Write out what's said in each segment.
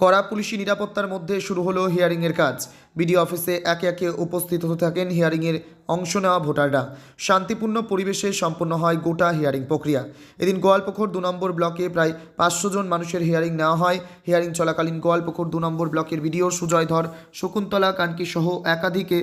কড়া পুলিশি নিরাপত্তার মধ্যে শুরু হলো হিয়ারিংয়ের কাজ। বিডিও অফিসে একে একে উপস্থিত হতে থাকেন হিয়ারিংয়ের অংশ নেওয়া ভোটাররা। শান্তিপূর্ণ পরিবেশে সম্পন্ন হয় গোটা হিয়ারিং প্রক্রিয়া। এদিন গোয়ালপুকুর দু নম্বর ব্লকে প্রায় পাঁচশো জন মানুষের হিয়ারিং নেওয়া হয়। হিয়ারিং চলাকালীন গোয়ালপুকুর দু নম্বর ব্লকের বিডিও সুজয় ধর, শকুন্তলা কানকি সহ একাধিকে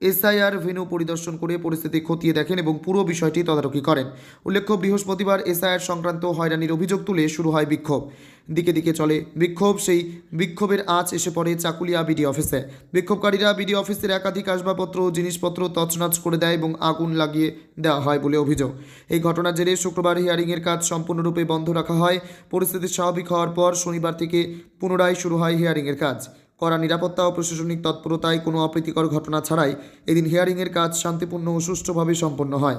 এসআইআর ভেনু পরিদর্শন করে পরিস্থিতি খতিয়ে দেখেন এবং পুরো বিষয়টি তদারকি করেন। উল্লেখ্য, বৃহস্পতিবার এসআইআর সংক্রান্ত হয়রানির অভিযোগ তুলে শুরু হয় বিক্ষোভ। দিকে দিকে চলে বিক্ষোভ, সেই বিক্ষোভের আঁচ এসে পড়ে চাকুলিয়া বিডি অফিসে। বিক্ষোভকারীরা বিডি অফিসের একাধিক আসবাবপত্র ও জিনিসপত্র তছনছ করে দেয় এবং আগুন লাগিয়ে দেওয়া হয় বলে অভিযোগ। এই ঘটনার জেরে শুক্রবার হিয়ারিংয়ের কাজ সম্পূর্ণরূপে বন্ধ রাখা হয়। পরিস্থিতি স্বাভাবিক হওয়ার পর শনিবার থেকে পুনরায় শুরু হয় হিয়ারিংয়ের কাজ। কড়া নিরাপত্তা ও প্রশাসনিক তৎপরতায় কোনো অপ্রীতিকর ঘটনা ছাড়াই এদিন হিয়ারিংয়ের কাজ শান্তিপূর্ণ ও সুষ্ঠুভাবে সম্পন্ন হয়।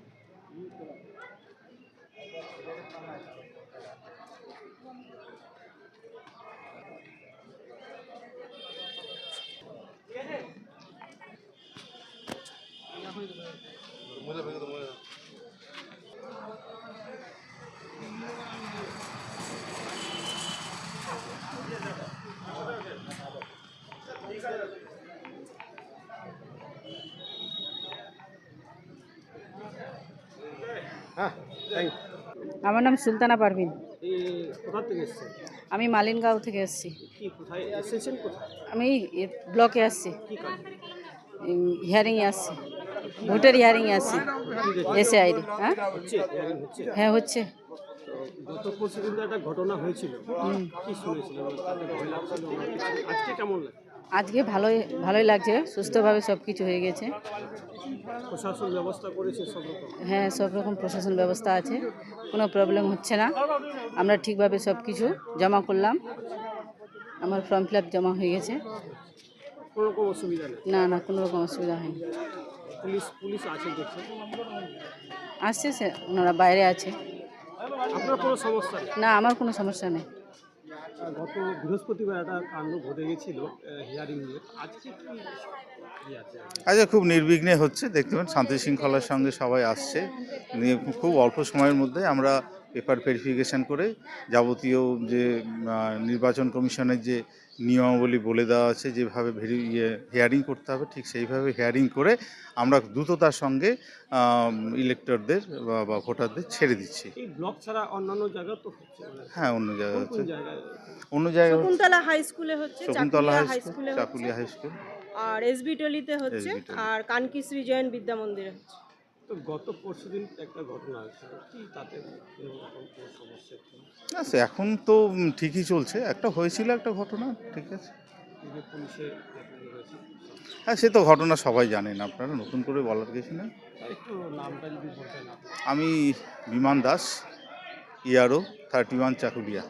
আমার নাম সুলতানা পারভিন। আমি মালিনগাঁও থেকে এসেছি। আমি ব্লকে আসছি হিয়ারিংয়ে আসছি ভোটের হিয়ারিংয়ে আসছি এসে আইডি হ্যাঁ? হ্যাঁ হচ্ছে। গত পরশু দিন একটা ঘটনা হয়েছিল। কি শুনেছিলেন তাতে ভয় লাগছিল না? কিছু? আজকে কেমন লাগে? আজকে ভালোই ভালোই লাগছে। সুস্থভাবে সব কিছু হয়ে গেছে। প্রশাসন ব্যবস্থা করেছে সব রকম? হ্যাঁ সব রকম প্রশাসন ব্যবস্থা আছে। কোনো প্রবলেম হচ্ছে না। আমরা ঠিকভাবে সব কিছু জমা করলাম। আমার ফর্ম ফিল আপ জমা হয়ে গেছে। কোনো রকম অসুবিধা না না কোনো রকম অসুবিধা হয়নি। পুলিশ পুলিশ আছে দেখছেন আসছে সে ওনারা বাইরে আছে। আপনার কোনো সমস্যা নেই? না আমার কোনো সমস্যা নেই। গত বৃহস্পতিবার একটা কাণ্ড ঘটে গেছিল হিয়ারিং নিয়ে। আজকে কি কি আচ্ছা খুব নির্বিঘ্নে হচ্ছে দেখতে পাবেন শান্তি শৃঙ্খলার সঙ্গে সবাই আসছে। নিয়ে খুব অল্প সময়ের মধ্যে আমরা পেপার ভেরিফিকেশন করে যাবতীয় যে নির্বাচন কমিশনের যে নিয়মাবলী বলে দেওয়া আছে যেভাবে ভেরি ইয়ে হিয়ারিং করতে হবে ঠিক সেইভাবে হিয়ারিং করে আমরা দ্রুততার সঙ্গে ইলেক্টরদের বা ভোটারদের ছেড়ে দিচ্ছি। এই ব্লক ছাড়া অন্যান্য জায়গা তো মানে হ্যাঁ অন্য জায়গায় কোন হচ্ছে। অন্য জায়গায় শকুন্তলা হাই স্কুলে হচ্ছে Shakuntala high school Chakulia high school আর এসবি টলিতে হচ্ছে। আর কানকিশ্রী জৈন বিদ্যা মন্দিরে হচ্ছে। তো গত পরশু দিন একটা ঘটনা আছে কি তাতে কোনো রকম কোনো সমস্যা না সে এখন তো ঠিকই চলছে। একটা হয়েছিল একটা ঘটনা ঠিক আছে। হ্যাঁ সে তো ঘটনা সবাই জানেন। আপনারা নতুন করে বলার কিছু নেই। আপনি। আমি বিমান দাস ইয়ারো থার্টি ওয়ান চাকুলিয়া।